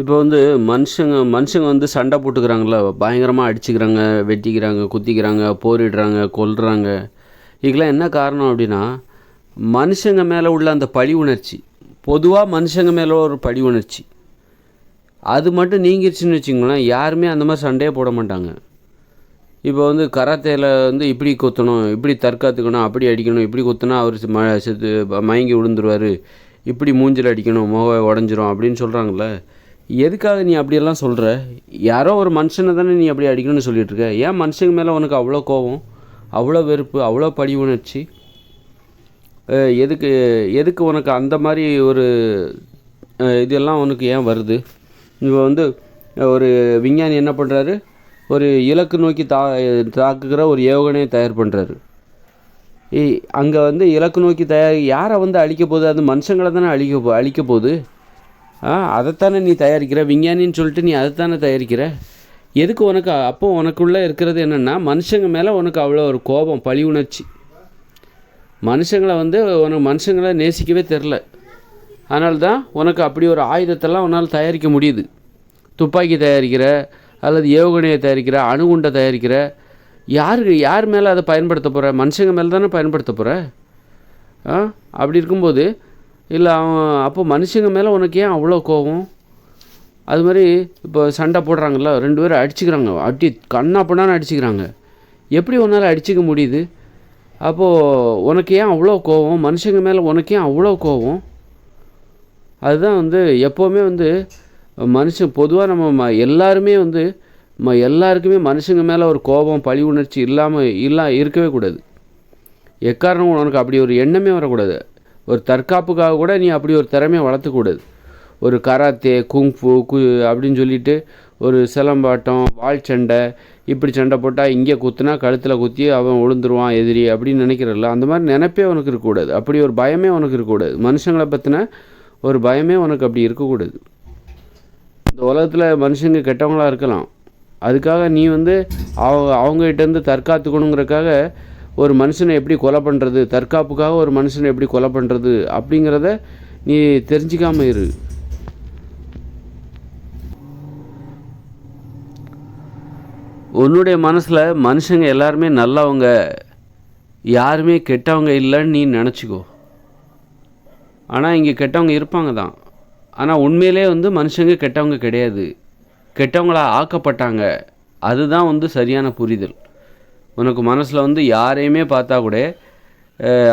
இப்போ வந்து மனுஷங்க மனுஷங்க வந்து சண்டை போட்டுக்கிறாங்கள? பயங்கரமாக அடிச்சுக்கிறாங்க வெட்டிக்கிறாங்க குத்திக்கிறாங்க போரிடுறாங்க கொல்றாங்க. இதுக்கெல்லாம் என்ன காரணம் அப்படின்னா மனுஷங்க மேலே உள்ள அந்த பழி உணர்ச்சி பொதுவாக மனுஷங்க மேலே ஒரு பழி உணர்ச்சி அது மட்டும் நீங்கிருச்சுன்னு வச்சுங்களேன் யாருமே அந்த மாதிரி சண்டையே போட மாட்டாங்க. இப்போ வந்து கராத்தேல வந்து இப்படி குத்தணும் இப்படி தற்காத்துக்கணும் அப்படி அடிக்கணும் இப்படி குத்தினா அவர் ம செத்து மயங்கி விழுந்துருவார். இப்படி மூஞ்சில் அடிக்கணும் முக உடஞ்சிரும் அப்படின்னு சொல்கிறாங்களே எதுக்காக நீ அப்படியெல்லாம் சொல்கிற யாரோ ஒரு மனுஷனை தானே நீ அப்படி அடிக்கணும்னு சொல்லிகிட்ருக்க ஏன் மனுஷங்க மேலே உனக்கு அவ்வளோ கோபம் அவ்வளோ வெறுப்பு அவ்வளோ பழி உணர்ச்சி? எதுக்கு எதுக்கு உனக்கு அந்த மாதிரி ஒரு இதெல்லாம் உனக்கு ஏன் வருது? இப்போ வந்து ஒரு விஞ்ஞானி என்ன பண்ணுறாரு ஒரு இலக்கு நோக்கி தா தாக்குகிற ஒரு ஏவுகணையை தயார் பண்ணுறாரு அங்கே வந்து இலக்கு நோக்கி தயார் யாரை வந்து அழிக்க போகுது? அது மனுஷங்களை தானே அழிக்க போ அழிக்க போகுது. அதைத்தானே நீ தயாரிக்கிற? விஞ்ஞானின்னு சொல்லிட்டு நீ அதைத்தானே தயாரிக்கிற? எதுக்கு உனக்கு அப்போ உனக்குள்ளே இருக்கிறது என்னென்னா மனுஷங்க மேலே உனக்கு அவ்வளோ ஒரு கோபம் பழி உணர்ச்சி. மனுஷங்களை வந்து உனக்கு மனுஷங்களை நேசிக்கவே தெரில. அதனால தான் உனக்கு அப்படி ஒரு ஆயுதத்தெல்லாம் உன்னால் தயாரிக்க முடியுது. துப்பாக்கி தயாரிக்கிற அல்லது ஏவுகணையை தயாரிக்கிற அணுகுண்டை தயாரிக்கிற. யாருக்கு யார் மேலே அதை பயன்படுத்த போகிற மனுஷங்க மேலே தானே பயன்படுத்த போகிற ஆ அப்படி இருக்கும்போது இல்லை அவன் அப்போ மனுஷங்க மேலே உனக்கு ஏன் அவ்வளோ கோவம் அது மாதிரி இப்போ சண்டை போடுறாங்கல்ல ரெண்டு பேரும் அடிச்சுக்கிறாங்க. அடி கண்ணா பண்ணான்னு அடிச்சுக்கிறாங்க. எப்படி உன்னால் அடிச்சுக்க முடியுது? அப்போது உனக்கு ஏன் அவ்வளோ கோவம் மனுஷங்க மேலே உனக்கு ஏன் அவ்வளோ கோவம் அதுதான் வந்து எப்போவுமே வந்து மனுஷன் பொதுவாக நம்ம ம எல்லாருமே வந்து ம எல்லாருக்குமே மனுஷங்க மேலே ஒரு கோபம் பழி உணர்ச்சி இல்லாமல் இல்லா இருக்கவே கூடாது. எக்காரணம் உனக்கு அப்படி ஒரு எண்ணமே வரக்கூடாது. ஒரு தற்காப்புக்காக கூட நீ அப்படி ஒரு திறமையை வளர்த்துக்கூடாது. ஒரு கராத்தே குங்ஃபு கு அப்படின்னு சொல்லிட்டு ஒரு சிலம்பாட்டம் வாள் சண்டை இப்படி சண்டை போட்டால் இங்கே குத்துனா கழுத்தில் குத்தி அவன் விழுந்துருவான் எதிரி அப்படின்னு நினைக்கிறல்ல. அந்த மாதிரி நினைப்பே உனக்கு இருக்கக்கூடாது. அப்படி ஒரு பயமே உனக்கு இருக்கக்கூடாது. மனுஷங்களை பற்றின ஒரு பயமே உனக்கு அப்படி இருக்கக்கூடாது. இந்த உலகத்தில் மனுஷங்க கெட்டவங்களா இருக்கலாம். அதுக்காக நீ வந்து அவ அவங்ககிட்டேருந்து தற்காத்துக்கணுங்கிறக்காக ஒரு மனுஷனை எப்படி கொலை பண்ணுறது தற்காப்புக்காக ஒரு மனுஷனை எப்படி கொலை பண்ணுறது அப்படிங்கிறத நீ தெரிஞ்சிக்காமல் இரு. உன்னுடைய மனசில் மனுஷங்க எல்லாருமே நல்லவங்க யாருமே கெட்டவங்க இல்லைன்னு நீ நினச்சிக்கோ. ஆனால் இங்கே கெட்டவங்க இருப்பாங்க தான். ஆனால் உண்மையிலே வந்து மனுஷங்க கெட்டவங்க கிடையாது. கெட்டவங்களா ஆக்கப்பட்டாங்க. அதுதான் வந்து சரியான புரிதல். உனக்கு மனசில் வந்து யாரையுமே பார்த்தா கூட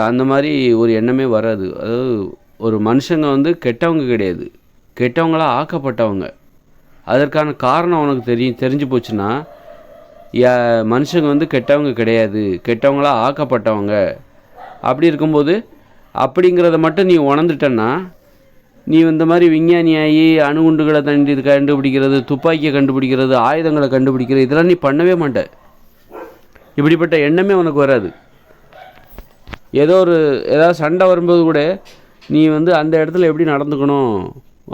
அந்த மாதிரி ஒரு எண்ணமே வராது. அதாவது ஒரு மனுஷங்க வந்து கெட்டவங்க கிடையாது. கெட்டவங்களாக ஆக்கப்பட்டவங்க. அதற்கான காரணம் உனக்கு தெரியும் தெரிஞ்சு போச்சுன்னா மனுஷங்க வந்து கெட்டவங்க கிடையாது. கெட்டவங்களாக ஆக்கப்பட்டவங்க. அப்படி இருக்கும்போது அப்படிங்கிறத மட்டும் நீ உணர்ந்துட்டன்னா நீ இந்த மாதிரி விஞ்ஞானியாகி அணுகுண்டுகளை தண்டி கண்டுபிடிக்கிறது துப்பாக்கியை கண்டுபிடிக்கிறது ஆயுதங்களை கண்டுபிடிக்கிறது இதெல்லாம் நீ பண்ணவே மாட்டேன் இப்படிப்பட்ட எண்ணமே உனக்கு வராது. ஏதோ ஒரு ஏதாவது சண்டை வரும்போது கூட நீ வந்து அந்த இடத்துல எப்படி நடந்துக்கணும்?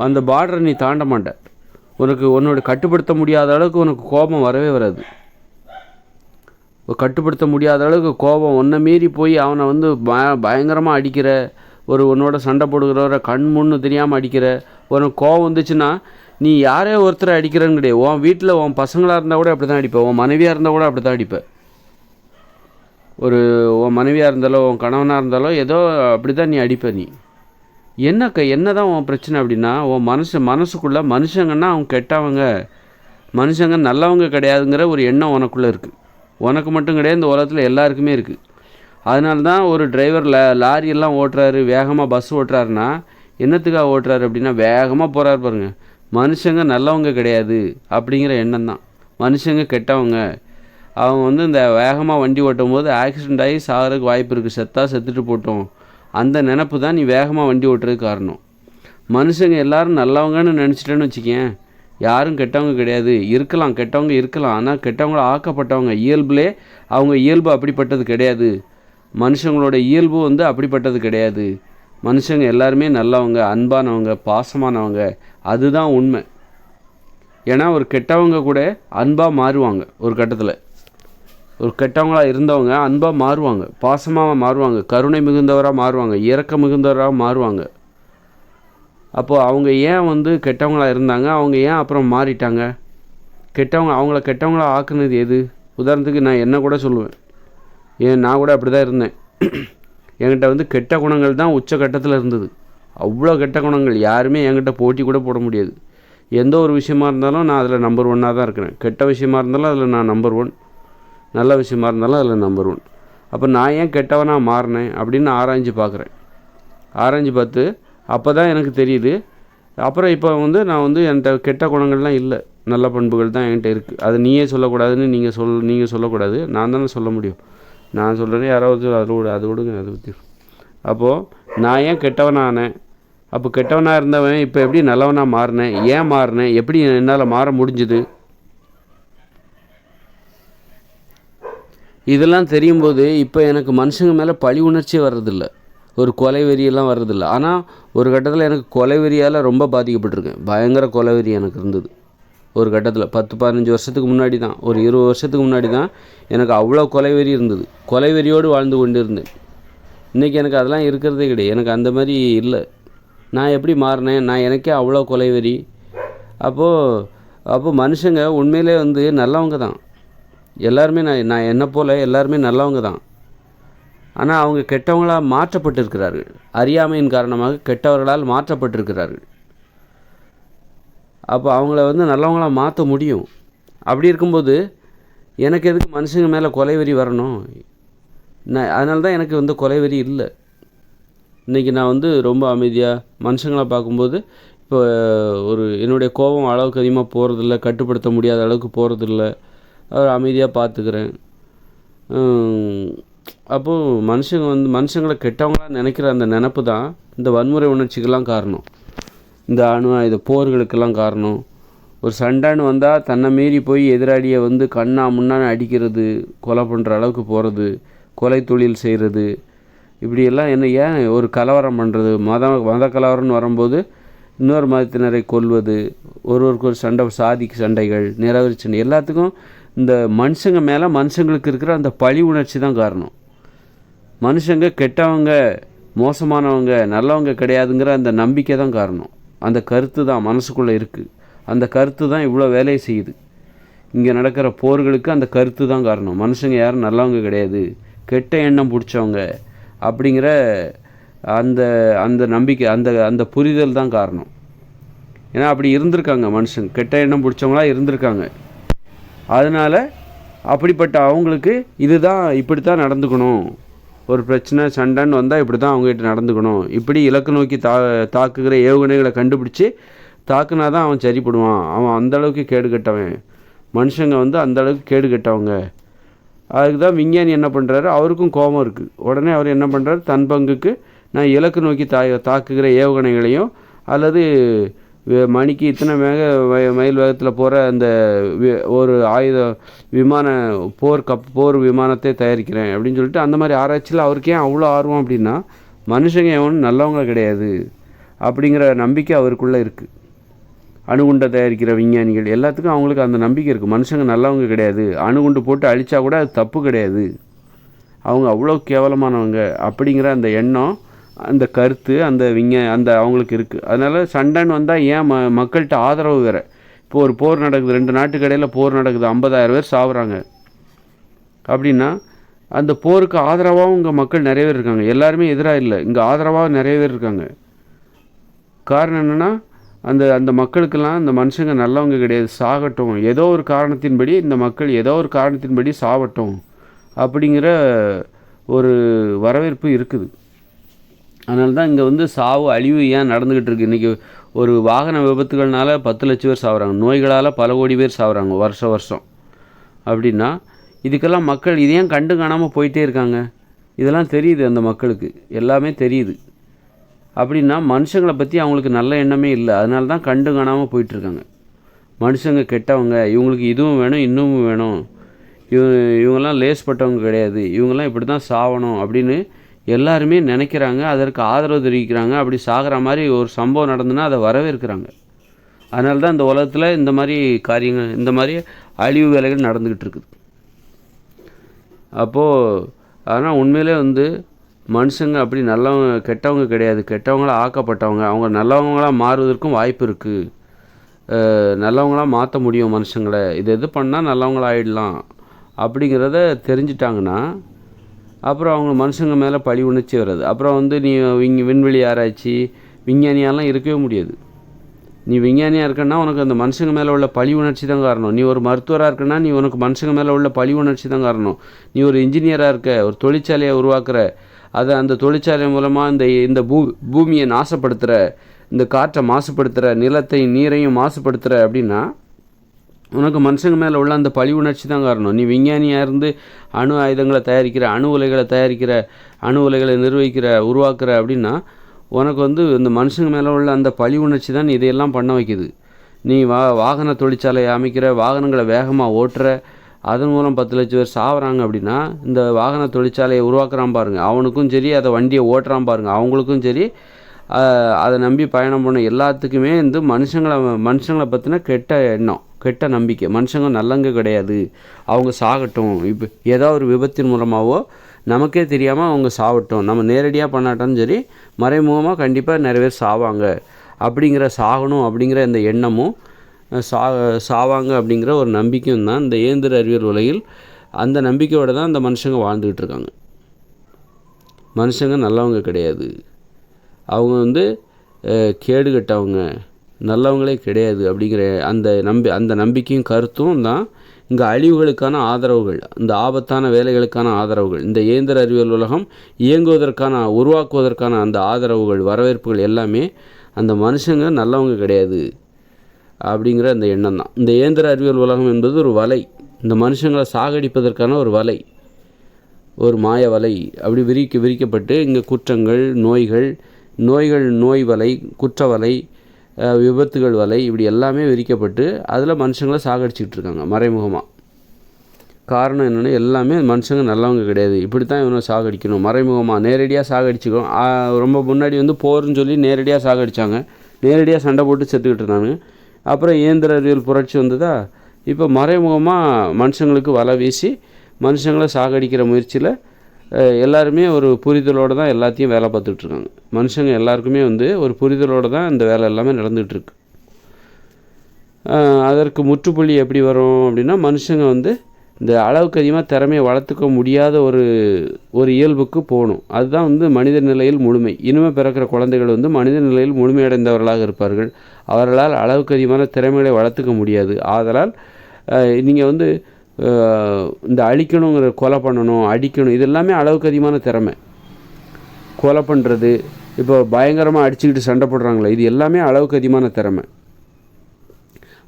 அந்த பார்டரை நீ தாண்ட மாட்ட. உனக்கு உன்னோட கட்டுப்படுத்த முடியாத அளவுக்கு உனக்கு கோபம் வரவே வராது. கட்டுப்படுத்த முடியாத அளவுக்கு கோபம். ஒன்றை மீறி போய் அவனை வந்து பய பயங்கரமாக அடிக்கிற ஒரு உன்னோட சண்டை போடுகிறவரை கண் முன்னு தெரியாமல் அடிக்கிற உனக்கு கோபம் வந்துச்சுன்னா நீ யாரே ஒருத்தரை அடிக்கிறேன்னு கிடையாது. உன் வீட்டில் உன் பசங்களாக இருந்தால் கூட அப்படி தான் அடிப்பேன் உன் மனைவியாக இருந்தால் கூட அப்படி தான் அடிப்பேன் ஒரு உன் மனைவியாக இருந்தாலோ உன் கணவனாக இருந்தாலோ ஏதோ அப்படி தான் நீ அடிப்ப நீ. என்ன என்ன தான் உன் பிரச்சனை அப்படின்னா உன் மனசு மனசுக்குள்ளே மனுஷங்கன்னா அவங்க கெட்டவங்க. மனுஷங்க நல்லவங்க கிடையாதுங்கிற ஒரு எண்ணம் உனக்குள்ளே இருக்குது உனக்கு மட்டும் கிடையாது இந்த உலகத்தில் எல்லாருக்குமே இருக்குது அதனால தான் ஒரு டிரைவர் ல லாரி எல்லாம் ஓட்டுறாரு வேகமாக பஸ் ஓட்டுறாருன்னா என்னத்துக்காக ஓட்டுறாரு அப்படின்னா வேகமாக போகிறாரு பாருங்கள் மனுஷங்க நல்லவங்க கிடையாது அப்படிங்கிற எண்ணம் தான் மனுஷங்க கெட்டவங்க. அவங்க வந்து இந்த வேகமாக வண்டி ஓட்டும் போது ஆக்சிடெண்ட் ஆகி சாகிறதுக்கு வாய்ப்பு இருக்குது செத்தா செத்துட்டு போட்டோம். அந்த நினப்பு தான் நீ வேகமாக வண்டி ஓட்டுறதுக்கு காரணம். மனுஷங்க எல்லாரும் நல்லவங்கன்னு நினச்சிட்டேன்னு வச்சுக்கேன். யாரும் கெட்டவங்க கிடையாது. இருக்கலாம் கெட்டவங்க இருக்கலாம். ஆனால் கெட்டவங்கள ஆக்கப்பட்டவங்க இயல்புலே அவங்க இயல்பு அப்படிப்பட்டது கிடையாது. மனுஷங்களோட இயல்பு வந்து அப்படிப்பட்டது கிடையாது. மனுஷங்க எல்லாருமே நல்லவங்க அன்பானவங்க பாசமானவங்க. அதுதான் உண்மை. ஏன்னா ஒரு கெட்டவங்க கூட அன்பாக மாறுவாங்க ஒரு கட்டத்தில். ஒரு கெட்டவங்களாக இருந்தவங்க அன்பாக மாறுவாங்க பாசமாக மாறுவாங்க கருணை மிகுந்தவராக மாறுவாங்க இறக்க மிகுந்தவராக மாறுவாங்க. அப்போது அவங்க ஏன் வந்து கெட்டவங்களாக இருந்தாங்க? அவங்க ஏன் அப்புறம் மாறிட்டாங்க? கெட்டவங்க அவங்கள கெட்டவங்களா ஆக்குனது எது? உதாரணத்துக்கு நான் என்ன கூட சொல்லுவேன். ஏன் நான் கூட அப்படி தான் இருந்தேன். என்கிட்ட வந்து கெட்ட குணங்கள் தான் உச்சக்கட்டத்தில் இருந்தது. அவ்வளோ கெட்ட குணங்கள் யாருமே என்கிட்ட போட்டி கூட போட முடியாது. எந்த ஒரு விஷயமா இருந்தாலும் நான் அதில் நம்பர் ஒன்னாக தான் இருக்கிறேன். கெட்ட விஷயமா இருந்தாலும் அதில் நான் நம்பர் ஒன் நல்ல விஷயமா இருந்தாலும் அதில் நம்பர் ஒன் அப்போ நான் ஏன் கெட்டவனாக மாறினேன் அப்படின்னு ஆராய்ஞ்சு பார்க்குறேன். ஆராய்ஞ்சு பார்த்து அப்போ தான் எனக்கு தெரியுது. அப்புறம் இப்போ வந்து நான் வந்து என்கிட்ட கெட்ட குணங்கள்லாம் இல்லை. நல்ல பண்புகள் தான் என்கிட்ட இருக்குது அது நீயே சொல்லக்கூடாதுன்னு நீங்கள் சொல் நீங்கள் சொல்லக்கூடாது. நான் தானே சொல்ல முடியும். நான் சொல்கிறேன் யாராவது அது விடு அது விடுங்க அதை பற்றி அப்போது நான் ஏன் கெட்டவனானேன் அப்போ கெட்டவனாக இருந்தவன் இப்போ எப்படி நல்லவனாக மாறினேன்? ஏன் மாறினேன்? எப்படி என்னால் மாற முடிஞ்சுது? இதெல்லாம் தெரியும் போது இப்போ எனக்கு மனுஷங்க மேலே பழி உணர்ச்சியே வர்றதில்ல. ஒரு கொலை வெறியெல்லாம் வர்றதில்ல. ஆனால் ஒரு கட்டத்தில் எனக்கு கொலை வெறியால் ரொம்ப பாதிக்கப்பட்டிருக்கேன். பயங்கர கொலை வெறி எனக்கு இருந்தது. ஒரு கட்டத்தில் பத்து பதினஞ்சு வருஷத்துக்கு முன்னாடி தான். ஒரு இருபது வருஷத்துக்கு முன்னாடி தான் எனக்கு அவ்வளோ கொலை வெறி இருந்தது. கொலை வெறியோடு வாழ்ந்து கொண்டு இருந்தேன் இன்றைக்கி எனக்கு அதெல்லாம் இருக்கிறதே கிடையாது. எனக்கு அந்த மாதிரி இல்லை. நான் எப்படி மாறினேன்? நான் எனக்கே அவ்வளோ கொலை வெறி. அப்போது அப்போ மனுஷங்க உண்மையிலே வந்து நல்லவங்க தான். எல்லாருமே நான் நான் என்னை போல் எல்லாருமே நல்லவங்க தான். ஆனால் அவங்க கெட்டவங்களாக மாற்றப்பட்டிருக்கிறார்கள். அறியாமையின் காரணமாக கெட்டவர்களால் மாற்றப்பட்டிருக்கிறார்கள். அப்போ அவங்கள வந்து நல்லவங்களாக மாற்ற முடியும். அப்படி இருக்கும்போது எனக்கு எதுக்கு மனுஷங்க மேலே கொலைவெறி வரணும்? நான் அதனால தான் எனக்கு வந்து கொலைவெறி இல்லை. இன்றைக்கி நான் வந்து ரொம்ப அமைதியாக மனுஷங்களை பார்க்கும்போது இப்போ ஒரு என்னுடைய கோபம் அளவுக்கு அதிகமாக போகிறதில்ல கட்டுப்படுத்த முடியாத அளவுக்கு போகிறதில்ல அமைதியாக பார்த்துக்கிறேன் அப்போது மனுஷங்க வந்து மனுஷங்களை கெட்டவங்களாக நினைக்கிற அந்த நினப்பு தான் இந்த வன்முறை உணர்ச்சிக்கெல்லாம் காரணம். இந்த அணு ஆயுத போர்களுக்கெல்லாம் காரணம். ஒரு சண்டைன்னு வந்தால் தன்னை மீறி போய் எதிராளியை வந்து கண்ணா முன்னான்னு அடிக்கிறது கொலை பண்ணுற அளவுக்கு போகிறது கொலை தொழில் செய்கிறது இப்படியெல்லாம் என்ன ஏன் ஒரு கலவரம் பண்ணுறது மத மத கலவரம்னு வரும்போது இன்னொரு மதத்தினரை கொல்வது ஒருவருக்கு ஒரு சண்டை சாதிக்கு சண்டைகள் நிறவரி சண்டை எல்லாத்துக்கும் இந்த மனுஷங்க மேலே மனுஷங்களுக்கு இருக்கிற அந்த பழி உணர்ச்சி தான் காரணம். மனுஷங்க கெட்டவங்க மோசமானவங்க நல்லவங்க கிடையாதுங்கிற அந்த நம்பிக்கை தான் காரணம். அந்த கருத்து தான் மனசுக்குள்ளே இருக்குது அந்த கருத்து தான் இவ்வளோ வேலையை செய்யுது. இங்கே நடக்கிற போர்களுக்கு அந்த கருத்து தான் காரணம். மனுஷங்க யாரும் நல்லவங்க கிடையாது. கெட்ட எண்ணம் பிடிச்சவங்க அப்படிங்கிற அந்த அந்த நம்பிக்கை அந்த அந்த புரிதல் தான் காரணம். ஏன்னா அப்படி இருந்திருக்காங்க மனுஷங்க. கெட்ட எண்ணம் பிடிச்சவங்களா இருந்திருக்காங்க. அதனால் அப்படிப்பட்ட அவங்களுக்கு இதுதான் இப்படி தான் நடந்துக்கணும். ஒரு பிரச்சனை சண்டைன்னு வந்தால் இப்படி தான் அவங்ககிட்ட நடந்துக்கணும். இப்படி இலக்கு நோக்கி தா தாக்குகிற ஏவுகணைகளை கண்டுபிடிச்சி தாக்குனா தான் அவன் சரிப்படுவான். அவன் அந்தளவுக்கு கேடு கட்டவன். மனுஷங்க வந்து அந்தளவுக்கு கேடு கட்டவங்க. அதுக்கு தான் விஞ்ஞானி என்ன பண்ணுறாரு அவருக்கும் கோபம் இருக்குது உடனே அவர் என்ன பண்ணுறாரு தன் பங்குக்கு நான் இலக்கு நோக்கி தா தாக்குகிற ஏவுகணைகளையும் அல்லது மணிக்கு இத்தனை மேக மயில் வேகத்தில் போகிற அந்த ஒரு ஆயுத விமான போர் கப் போர் விமானத்தை தயாரிக்கிறேன் அப்படின்னு சொல்லிட்டு அந்த மாதிரி ஆராய்ச்சியில் அவருக்கு ஏன் அவ்வளோ ஆர்வம் அப்படின்னா மனுஷங்க எவனும் நல்லவங்க கிடையாது அப்படிங்கிற நம்பிக்கை அவருக்குள்ளே இருக்குது அணுகுண்டை தயாரிக்கிற விஞ்ஞானிகள் எல்லாத்துக்கும் அவங்களுக்கு அந்த நம்பிக்கை இருக்குது மனுஷங்க நல்லவங்க கிடையாது. அணுகுண்டு போட்டு அழித்தா கூட அது தப்பு கிடையாது. அவங்க அவ்வளோ கேவலமானவங்க அப்படிங்கிற அந்த எண்ணம் அந்த கருத்து அந்த விஞ்ஞ அந்த அவங்களுக்கு இருக்குது அதனால் சண்டைன்னு வந்தால் ஏன் ம மக்கள்கிட்ட ஆதரவு வேறு? இப்போ ஒரு போர் நடக்குது ரெண்டு நாட்டுக்கு இடையில் போர் நடக்குது ஐம்பதாயிரம் பேர் சாகுறாங்க அப்படின்னா அந்த போருக்கு ஆதரவாகவும் இங்கே மக்கள் நிறைய பேர் இருக்காங்க. எல்லாருமே எதிராக இல்லை. இங்கே ஆதரவாக நிறைய பேர் இருக்காங்க. காரணம் என்னென்னா அந்த அந்த மக்களுக்கெல்லாம் அந்த மனுஷங்க நல்லவங்க கிடையாது. சாகட்டும். ஏதோ ஒரு காரணத்தின்படி இந்த மக்கள் ஏதோ ஒரு காரணத்தின்படி சாகட்டும் அப்படிங்கிற ஒரு வரவேற்பு இருக்குது. அதனால தான் இங்கே வந்து சாவு அழிவு ஏன் நடந்துக்கிட்டு இருக்குது இன்றைக்கி ஒரு வாகன விபத்துகள்னால பத்து லட்சம் பேர் சாகுறாங்க நோய்களால் பல கோடி பேர் சாகுறாங்க வருஷம் வருஷம். அப்படின்னா இதுக்கெல்லாம் மக்கள் இதையும் கண்டு காணாமல் போயிட்டே இருக்காங்க? இதெல்லாம் தெரியுது அந்த மக்களுக்கு. எல்லாமே தெரியுது. அப்படின்னா மனுஷங்களை பற்றி அவங்களுக்கு நல்ல எண்ணமே இல்லை. அதனால தான் கண்டு காணாமல் போயிட்டுருக்காங்க மனுஷங்க கெட்டவங்க இவங்களுக்கு இதுவும் வேணும் இன்னமும் வேணும். இவ இவங்கெல்லாம் லேஸ்பட்டவங்க கிடையாது. இவங்கெல்லாம் இப்படி தான் சாவணும் அப்படின்னு எல்லாருமே நினைக்கிறாங்க அதற்கு ஆதரவு தெரிவிக்கிறாங்க அப்படி சாகிற மாதிரி ஒரு சம்பவம் நடந்துன்னா அதை வரவேற்கிறாங்க. அதனால தான் இந்த உலகத்தில் இந்த மாதிரி காரியங்கள் இந்த மாதிரி அழிவு வேலைகள் நடந்துக்கிட்டு இருக்குது. அப்போது ஆனால் உண்மையிலே வந்து மனுஷங்க அப்படி நல்லவங்க கெட்டவங்க கிடையாது. கெட்டவங்களாக ஆக்கப்பட்டவங்க அவங்க நல்லவங்களாக மாறுவதற்கும் வாய்ப்பு இருக்குது நல்லவங்களாக மாற்ற முடியும் மனுஷங்களை. இது எது பண்ணால் நல்லவங்களா ஆயிடலாம் அப்படிங்கிறத தெரிஞ்சிட்டாங்கன்னா அப்புறம் அவங்க மனுஷங்க மேலே பழி உணர்ச்சி வர்றது. அப்புறம் வந்து நீ விஞ் விண்வெளி ஆராய்ச்சி விஞ்ஞானியாலாம் இருக்கவே முடியாது. நீ விஞ்ஞானியாக இருக்கன்னா உனக்கு அந்த மனுஷங்க மேலே உள்ள பழி உணர்ச்சி தான் காரணம். நீ ஒரு மருத்துவராக இருக்கன்னா நீ உனக்கு மனுஷங்க மேலே உள்ள பழி உணர்ச்சி தான் காரணம். நீ ஒரு இன்ஜினியராக இருக்க ஒரு தொழிற்சாலையை உருவாக்குற அதை அந்த தொழிற்சாலை மூலமாக இந்த இந்த பூ பூமியை நாசப்படுத்துகிற இந்த காற்றை மாசுபடுத்துகிற நிலத்தை நீரையும் மாசுபடுத்துகிற அப்படின்னா உனக்கு மனுஷங்க மேலே உள்ள அந்த பழி உணர்ச்சி தான் காரணம். நீ விஞ்ஞானியாக இருந்து அணு ஆயுதங்களை தயாரிக்கிற அணு உலைகளை தயாரிக்கிற அணு உலைகளை நிர்வகிக்கிற உருவாக்குற அப்படின்னா உனக்கு வந்து இந்த மனுஷங்க மேலே உள்ள அந்த பழி உணர்ச்சி தான் இதையெல்லாம் பண்ண வைக்குது. நீ வா வாகன தொழிற்சாலையை அமைக்கிற வாகனங்களை வேகமாக ஓட்டுற அதன் மூலம் பத்து லட்சம் பேர் சாவறாங்க அப்படின்னா இந்த வாகன தொழிற்சாலையை உருவாக்குறான் பாருங்கள் அவனுக்கும் சரி அதை வண்டியை ஓட்டுறான் பாருங்கள் அவங்களுக்கும் சரி அதை நம்பி பயணம் பண்ண எல்லாத்துக்குமே வந்து மனுஷங்களை மனுஷங்களை பற்றின கெட்ட எண்ணம். கெட்ட நம்பிக்கை. மனுஷங்க நல்லவங்க கிடையாது. அவங்க சாகட்டும். இப்போ ஏதோ ஒரு விபத்தின் மூலமாகவோ நமக்கே தெரியாமல் அவங்க சாகட்டும். நம்ம நேரடியாக பண்ணாட்டாலும் சரி மறைமுகமாக கண்டிப்பாக நிறைய பேர் சாவாங்க. அப்படிங்கிற சாகணும் அப்படிங்கிற இந்த எண்ணமும் சா சாவாங்க அப்படிங்கிற ஒரு நம்பிக்கையும் தான் இந்த இயந்திர அறிவியல் உலகில் அந்த நம்பிக்கையோடு தான் அந்த மனுஷங்க வாழ்ந்துக்கிட்டு இருக்காங்க. மனுஷங்க நல்லவங்க கிடையாது. அவங்க வந்து கேடு கட்டவங்க. நல்லவங்களே கிடையாது அப்படிங்கிற அந்த நம்பி அந்த நம்பிக்கையும் கருத்தும் தான் இங்கே அழிவுகளுக்கான ஆதரவுகள் இந்த ஆபத்தான வேலைகளுக்கான ஆதரவுகள் இந்த இயந்திர அறிவியல் உலகம் இயங்குவதற்கான உருவாக்குவதற்கான அந்த ஆதரவுகள் வரவேற்புகள் எல்லாமே அந்த மனுஷங்க நல்லவங்க கிடையாது அப்படிங்கிற அந்த எண்ணம் தான். இந்த இயந்திர அறிவியல் உலகம் என்பது ஒரு வலை. இந்த மனுஷங்களை சாகடிப்பதற்கான ஒரு வலை. ஒரு மாய வலை. அப்படி விரிக்க விரிக்கப்பட்டு இங்கே குற்றங்கள் நோய்கள் நோய்கள் நோய் வலை குற்ற வலை விபத்துகள் வலை இப்படி எல்லாமே விரிக்கப்பட்டு அதில் மனுஷங்களை சாகடிச்சிக்கிட்டு இருக்காங்க மறைமுகமாக காரணம் என்னென்னா எல்லாமே மனுஷங்க நல்லவங்க கிடையாது. இப்படி தான் இவனை சாகடிக்கணும். மறைமுகமாக நேரடியாக சாகடிச்சுக்கணும் ரொம்ப முன்னாடி வந்து போர்னு சொல்லி நேரடியாக சாகடிச்சாங்க. நேரடியாக சண்டை போட்டு செத்துக்கிட்டு இருந்தாங்க. அப்புறம் இயந்திர அறிவியல் புரட்சி வந்ததா? இப்போ மறைமுகமாக மனுஷங்களுக்கு வலை வீசி மனுஷங்களை சாகடிக்கிற முயற்சியில் எல்லாருமே ஒரு புரிதலோடு தான் எல்லாத்தையும் வேலை பார்த்துட்ருக்காங்க மனுஷங்க எல்லாருக்குமே வந்து ஒரு புரிதலோடு தான் இந்த வேலை எல்லாமே நடந்துகிட்ருக்கு அதற்கு முற்றுப்புள்ளி எப்படி வரும் அப்படின்னா மனுஷங்க வந்து இந்த அளவுக்கு அதிகமாக திறமையை வளர்த்துக்க முடியாத ஒரு ஒரு இயல்புக்கு போகணும். அதுதான் வந்து மனித நிலையில் முழுமை. இனிமே பிறக்கிற குழந்தைகள் வந்து மனித நிலையில் முழுமையடைந்தவர்களாக இருப்பார்கள். அவர்களால் அளவுக்கு அதிகமான திறமைகளை வளர்த்துக்க முடியாது. ஆதலால் நீங்கள் வந்து இந்த அழிக்கணுங்கிற கொலை பண்ணணும் அடிக்கணும் இது எல்லாமே அளவுக்கு அதிகமான திறமை. கொலை பண்ணுறது இப்போ பயங்கரமாக அடிச்சுக்கிட்டு சண்டை போடுறாங்களே இது எல்லாமே அளவுக்கு அதிகமான திறமை.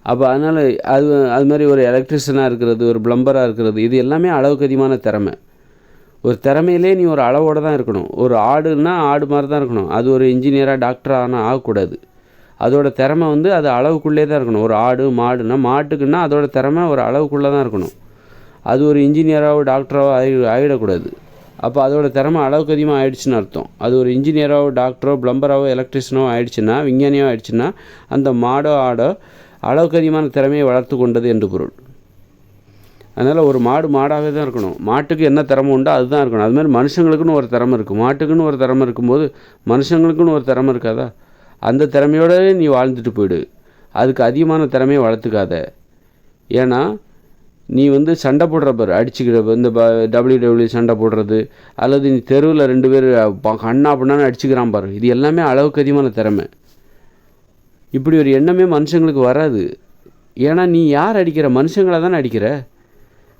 அப்போ அதனால் அது அது மாதிரி ஒரு எலக்ட்ரிஷியனாக இருக்கிறது ஒரு ப்ளம்பராக இருக்கிறது இது எல்லாமே அளவுக்கு அதிகமான திறமை. ஒரு திறமையிலே நீ ஒரு அளவோடு தான் இருக்கணும். ஒரு ஆடுன்னா ஆடு மாதிரி தான் இருக்கணும். அது ஒரு இன்ஜினியராக டாக்டராக ஆனால் ஆகக்கூடாது. அதோட திறமை வந்து அது அளவுக்குள்ளே தான் இருக்கணும். ஒரு ஆடு மாடுனா மாட்டுக்குன்னா அதோட திறமை ஒரு அளவுக்குள்ளே தான் இருக்கணும். அது ஒரு இன்ஜினியராகவோ டாக்டராகவோ ஆகி ஆகிடக்கூடாது. அப்போ அதோட திறமை அளவுக்கு அதிகமாக ஆயிடுச்சுன்னு அர்த்தம். அது ஒரு இன்ஜினியராகவோ டாக்டரோ ப்ளம்பராகவோ எலக்ட்ரிஷியனோ ஆயிடுச்சுன்னா விஞ்ஞானியோ ஆயிடுச்சுன்னா அந்த மாடோ ஆடோ அளவுக்கு அதிகமான திறமையை வளர்த்து கொண்டது என்று பொருள். அதனால் ஒரு மாடு மாடாகவே தான் இருக்கணும். மாட்டுக்கு என்ன திறமை உண்டோ அதுதான் இருக்கணும். அதுமாதிரி மனுஷங்களுக்குன்னு ஒரு திறமை இருக்குது மாட்டுக்குன்னு ஒரு திறமை இருக்கும்போது மனுஷங்களுக்குன்னு ஒரு திறமை இருக்காதா? அந்த திறமையோடவே நீ வாழ்ந்துட்டு போயிடு. அதுக்கு அதிகமான திறமையை வளர்த்துக்காத. ஏன்னா நீ வந்து சண்டை போடுற பாரு அடிச்சுக்கிற பாரு. இந்த டபிள்யூ டபிள்யூ சண்டை போடுறது அல்லது நீ தெருவில் ரெண்டு பேர் கண்ணா பண்ணான்னு அடிச்சுக்கிறான் பாரு. இது எல்லாமே அளவுக்கு அதிகமான திறமை. இப்படி ஒரு எண்ணமே மனுஷங்களுக்கு வராது. ஏன்னா நீ யார் அடிக்கிற? மனுஷங்களை தானே அடிக்கிற.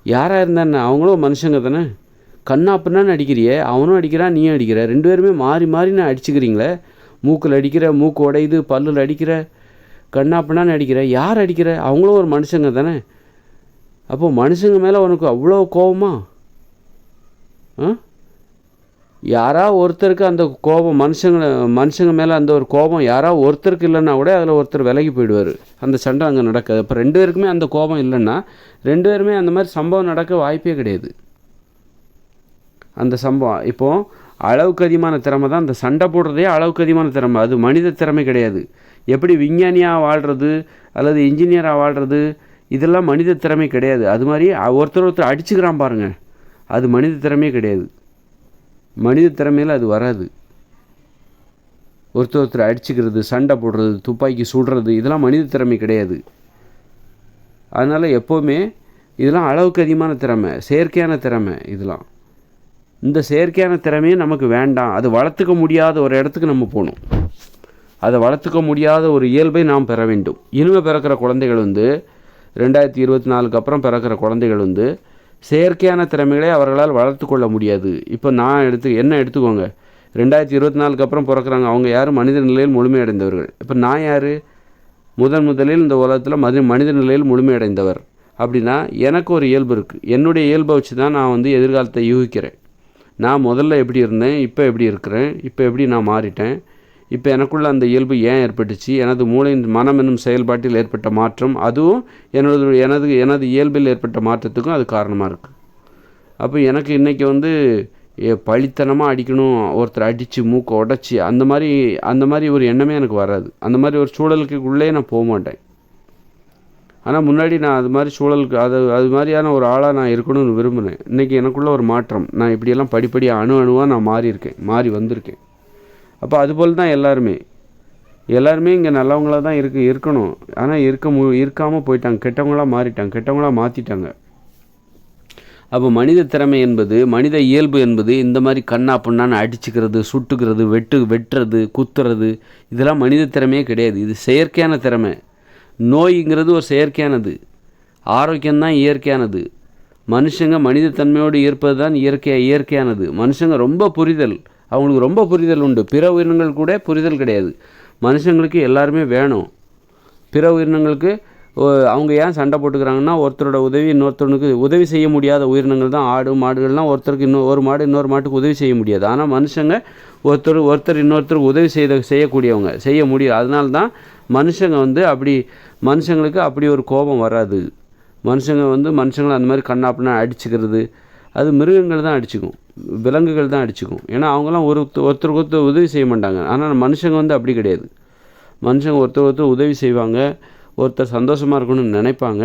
யாராக இருந்தானே? அவங்களும் மனுஷங்க தானே. கண்ணா பின்னான்னு அடிக்கிறியே அவனும் அடிக்கிறான் நீயும் அடிக்கிற. ரெண்டு பேருமே மாறி மாறி நான் அடிச்சுக்கிறீங்களே மூக்கில் அடிக்கிற மூக்கு உடையுது பல்லில் அடிக்கிற கண்ணா பின்னான்னு அடிக்கிற யார் அடிக்கிற? அவங்களும் ஒரு மனுஷங்க தானே. அப்போது மனுஷங்க மேலே உனக்கு அவ்வளோ கோபமா ஆ? யாரா ஒருத்தருக்கு அந்த கோபம் மனுஷங்க மனுஷங்க மேலே அந்த ஒரு கோபம் யாரா ஒருத்தருக்கு இல்லைன்னா கூட அதில் ஒருத்தர் விலகி போயிடுவார். அந்த சண்டை அங்கே நடக்காது. அப்போ ரெண்டு பேருக்குமே அந்த கோபம் இல்லைன்னா ரெண்டு பேருமே அந்த மாதிரி சம்பவம் நடக்க வாய்ப்பே கிடையாது. அந்த சம்பவம் இப்போது அளவுக்கு அதிகமான திறமை தான். அந்த சண்டை போடுறதே அளவுக்கு அதிகமான திறமை. அது மனித திறமை கிடையாது. எப்படி விஞ்ஞானியாக வாழ்கிறது அல்லது இன்ஜினியராக வாழ்கிறது இதெல்லாம் மனித திறமை கிடையாது. அது மாதிரி ஒருத்தர் ஒருத்தர் அடிச்சுக்கிறான் பாருங்கள் அது மனித திறமையே கிடையாது. மனித திறமையில் அது வராது. ஒருத்தர் ஒருத்தர் அடிச்சுக்கிறது சண்டை போடுறது துப்பாக்கி சுடுறது இதெல்லாம் மனித திறமை கிடையாது. அதனால் எப்போவுமே இதெல்லாம் அளவுக்கு அதிகமான திறமை செயற்கையான திறமை இதெல்லாம். இந்த செயற்கையான திறமையை நமக்கு வேண்டாம். அது வளர்த்துக்க முடியாத ஒரு இடத்துக்கு நம்ம போகணும். அதை வளர்த்துக்க முடியாத ஒரு இயல்பை நாம் பெற வேண்டும். இனிமே பிறக்கிற குழந்தைகள் வந்து ரெண்டாயிரத்தி இருபத்தி நாலுக்கு அப்புறம் பிறக்கிற குழந்தைகள் வந்து செயற்கையான திறமைகளை அவர்களால் வளர்த்து கொள்ள முடியாது. இப்போ நான் எடுத்து என்ன எடுத்துக்கோங்க? ரெண்டாயிரத்தி இருபத்தி நாலுக்கு அப்புறம் பிறக்கிறாங்க. அவங்க யாரும் மனித நிலையில் முழுமையடைந்தவர்கள். இப்போ நான் யார்? முதன் முதலில் இந்த உலகத்தில் மதி மனித நிலையில் முழுமையடைந்தவர். அப்படின்னா எனக்கு ஒரு இயல்பு இருக்குது என்னுடைய இயல்பை வச்சு தான் நான் வந்து எதிர்காலத்தை யூகிக்கிறேன். நான் முதல்ல எப்படி இருந்தேன் இப்போ எப்படி இருக்கிறேன் இப்போ எப்படி நான் மாறிட்டேன் இப்போ எனக்குள்ள அந்த இயல்பு ஏன் ஏற்பட்டுச்சு எனது மூளையின் மனம் என்னும் செயல்பாட்டில் ஏற்பட்ட மாற்றம் அதுவும் எனது எனது எனது இயல்பில் ஏற்பட்ட மாற்றத்துக்கும் அது காரணமாக இருக்குது அப்போ எனக்கு இன்றைக்கி வந்து ஏ, அடிக்கணும் ஒருத்தர் அடித்து மூக்கை உடச்சி அந்த மாதிரி அந்த மாதிரி ஒரு எண்ணமே எனக்கு வராது. அந்த மாதிரி ஒரு சூழலுக்கு உள்ளே நான் போக மாட்டேன். ஆனால் முன்னாடி நான் அது மாதிரி சூழலுக்கு அது அது மாதிரியான ஒரு ஆளாக நான் இருக்கணும்னு விரும்பினேன். இன்றைக்கி எனக்குள்ள ஒரு மாற்றம். நான் இப்படியெல்லாம் படிப்படியாக அணு அணுவாக நான் மாறியிருக்கேன் மாறி வந்திருக்கேன். அப்போ அதுபோல் தான் எல்லாருமே. எல்லாருமே இங்கே நல்லவங்களாக தான் இருக்கு இருக்கணும். ஆனால் இருக்க மு இருக்காமல் போயிட்டாங்க. கெட்டவங்களா மாறிட்டாங்க. கெட்டவங்களா மாற்றிட்டாங்க அப்போ மனித திறமை என்பது மனித இயல்பு என்பது இந்த மாதிரி கண்ணா புண்ணான்னு அடிச்சுக்கிறது சுட்டுக்கிறது வெட்டு வெட்டுறது குத்துறது இதெல்லாம் மனித திறமையே கிடையாது. இது செயற்கையான திறமை. நோய்ங்கிறது ஒரு செயற்கையானது. ஆரோக்கியம்தான் இயற்கையானது. மனுஷங்க மனித தன்மையோடு இருப்பது தான் இயற்கையாக இயற்கையானது. மனுஷங்க ரொம்ப புரிதல். அவங்களுக்கு ரொம்ப புரிதல் உண்டு. பிற உயிரினங்கள் கூட புரிதல் கிடையாது. மனுஷங்களுக்கு எல்லாருமே வேணும். பிற உயிரினங்களுக்கு ஓ, அவங்க ஏன் சண்டை போட்டுக்கிறாங்கன்னா ஒருத்தரோட உதவி இன்னொருத்தனுக்கு உதவி செய்ய முடியாத உயிரினங்கள் தான். ஆடு மாடுகள்லாம் ஒருத்தருக்கு இன்னொரு ஒரு மாடு இன்னொரு மாட்டுக்கு உதவி செய்ய முடியாது. ஆனால் மனுஷங்க ஒருத்தர் ஒருத்தர் இன்னொருத்தருக்கு உதவி செய்த செய்யக்கூடியவங்க. செய்ய முடியும் அதனால தான் மனுஷங்க வந்து அப்படி மனுஷங்களுக்கு அப்படி ஒரு கோபம் வராது. மனுஷங்க வந்து மனுஷங்களை அந்த மாதிரி கண்ணாப்பினா அடிச்சுக்கிறது அது மிருகங்கள் தான் அடிச்சுக்கும். விலங்குகள் தான் அடிச்சுக்கும். ஏன்னா அவங்களாம் ஒரு ஒருத்தருக்கு ஒருத்தர் உதவி செய்ய மாட்டாங்க. ஆனால் மனுஷங்க வந்து அப்படி கிடையாது. மனுஷங்க ஒருத்தர் ஒருத்தர் உதவி செய்வாங்க ஒருத்தர் சந்தோஷமாக இருக்கணும்னு நினைப்பாங்க.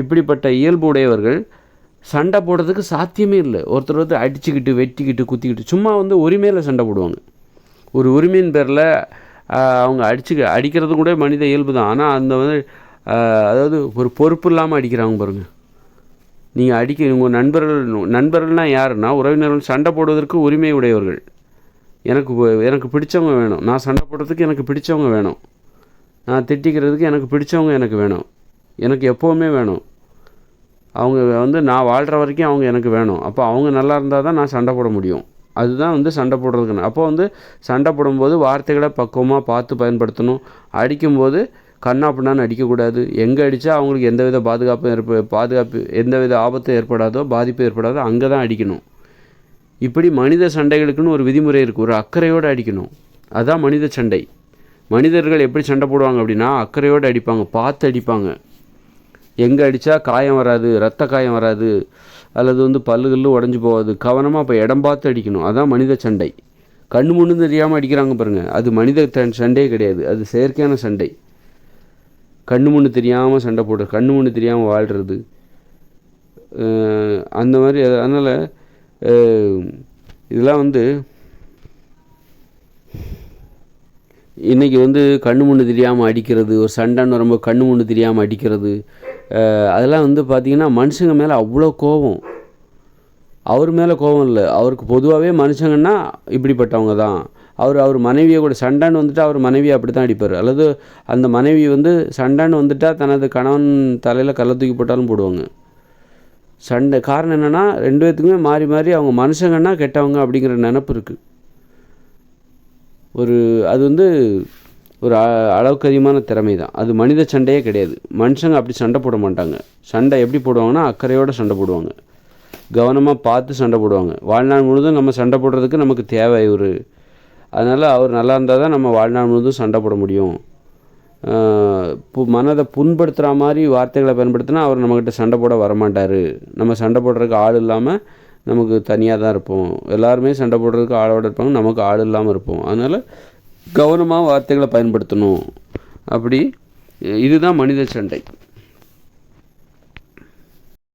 இப்படிப்பட்ட இயல்பு உடையவர்கள் சண்டை போடுறதுக்கு சாத்தியமே இல்லை. ஒருத்தர் ஒருத்தர் அடிச்சுக்கிட்டு வெட்டிக்கிட்டு குத்திக்கிட்டு சும்மா வந்து உரிமையில் சண்டை போடுவாங்க. ஒரு உரிமையின் பேரில் அவங்க அடிச்சுக்க அடிக்கிறது கூட மனித இயல்பு தான் ஆனால் அந்த வந்து அதாவது ஒரு பொறுப்பு இல்லாமல் அடிக்கிறாங்க பாருங்கள் நீங்கள் அடிக்க உங்கள் நண்பர்கள் நண்பர்கள்னால் யாருன்னா உறவினர்கள் சண்டை போடுவதற்கு உரிமை உடையவர்கள். எனக்கு எனக்கு பிடிச்சவங்க வேணும். நான் சண்டை போடுறதுக்கு எனக்கு பிடிச்சவங்க வேணும். நான் திட்டிக்கிறதுக்கு எனக்கு பிடிச்சவங்க எனக்கு வேணும். எனக்கு எப்போவுமே வேணும். அவங்க வந்து நான் வாழ்கிற வரைக்கும் அவங்க எனக்கு வேணும். அப்போ அவங்க நல்லா இருந்தால் தான் நான் சண்டை போட முடியும். அதுதான் வந்து சண்டை போடுறதுக்குன்னு அப்போ வந்து சண்டை போடும்போது வார்த்தைகளை பக்குவமாக பார்த்து பயன்படுத்தணும். அடிக்கும்போது கண்ணா பின்னான்னு அடிக்கக்கூடாது. எங்கே அடித்தா அவங்களுக்கு எந்தவித பாதுகாப்பும் ஏற்ப பாதுகாப்பு எந்தவித ஆபத்தும் ஏற்படாதோ பாதிப்பு ஏற்படாதோ அங்கே தான் அடிக்கணும். இப்படி மனித சண்டைகளுக்குன்னு ஒரு விதிமுறை இருக்குது ஒரு அக்கறையோடு அடிக்கணும். அதுதான் மனித சண்டை. மனிதர்கள் எப்படி சண்டை போடுவாங்க அப்படின்னா அக்கறையோடு அடிப்பாங்க பார்த்து அடிப்பாங்க. எங்கே அடித்தா காயம் வராது ரத்த காயம் வராது அல்லது வந்து பல்லுகள்ல உடஞ்சி போகாது. கவனமாக இப்போ இடம் பார்த்து அடிக்கணும். அதான் மனித சண்டை. கண்ணு முன்னு தெரியாமல் அடிக்கிறாங்க பாருங்கள் அது மனித சண்டையே கிடையாது. அது செயற்கையான சண்டை. கண்ணு முன்னு தெரியாமல் சண்டை போடுறது கண்ணு முன்னு தெரியாமல் வாழ்கிறது அந்த மாதிரி அதனால் இதெல்லாம் வந்து இன்றைக்கி வந்து கண்ணு முன்னு தெரியாமல் அடிக்கிறது ஒரு சண்டைன்னு ரொம்ப கண்ணு முன்னு தெரியாமல் அடிக்கிறது அதெல்லாம் வந்து பார்த்திங்கன்னா மனுஷங்க மேலே அவ்வளோ கோபம். அவர் மேலே கோபம் இல்லை. அவருக்கு பொதுவாகவே மனுஷங்கன்னா இப்படிப்பட்டவங்க தான். அவர் அவர் மனைவியை கூட சண்டைன்னு வந்துட்டு அவர் மனைவியை அப்படி தான் அடிப்பார். அல்லது அந்த மனைவி வந்து சண்டைன்னு வந்துட்டால் தனது கணவன் தலையில் கல்லை தூக்கி போட்டாலும் போடுவாங்க. சண்டை காரணம் என்னென்னா ரெண்டு பேத்துக்குமே மாறி மாறி அவங்க மனுஷங்கன்னா கெட்டவங்க அப்படிங்கிற நினப்பு இருக்குது ஒரு அது வந்து ஒரு அ- அளவுக்கு அதிகமான திறமை தான். அது மனித சண்டையே கிடையாது. மனுஷங்க அப்படி சண்டை போட மாட்டாங்க. சண்டை எப்படி போடுவாங்கன்னா அக்கறையோடு சண்டை போடுவாங்க. கவனமாக பார்த்து சண்டை போடுவாங்க. வாழ்நாள் முழுதும் நம்ம சண்டை போடுறதுக்கு நமக்கு தேவை ஒரு அதனால் அவர் நல்லா இருந்தால் தான் நம்ம வாழ்நாள் முழுதும் சண்டை போட முடியும். பு மனதை புண்படுத்துகிற மாதிரி வார்த்தைகளை பயன்படுத்தினா அவர் நம்மக்கிட்ட சண்டை போட வரமாட்டார். நம்ம சண்டை போடுறதுக்கு ஆள் இல்லாமல் நமக்கு தனியாக தான் இருப்போம். எல்லாருமே சண்டை போடுறதுக்கு ஆளோட இருப்பாங்க. நமக்கு ஆள் இல்லாமல் இருப்போம். அதனால் கவனமாக வார்த்தைகளை பயன்படுத்தணும். அப்படி இதுதான் மனித சண்டை.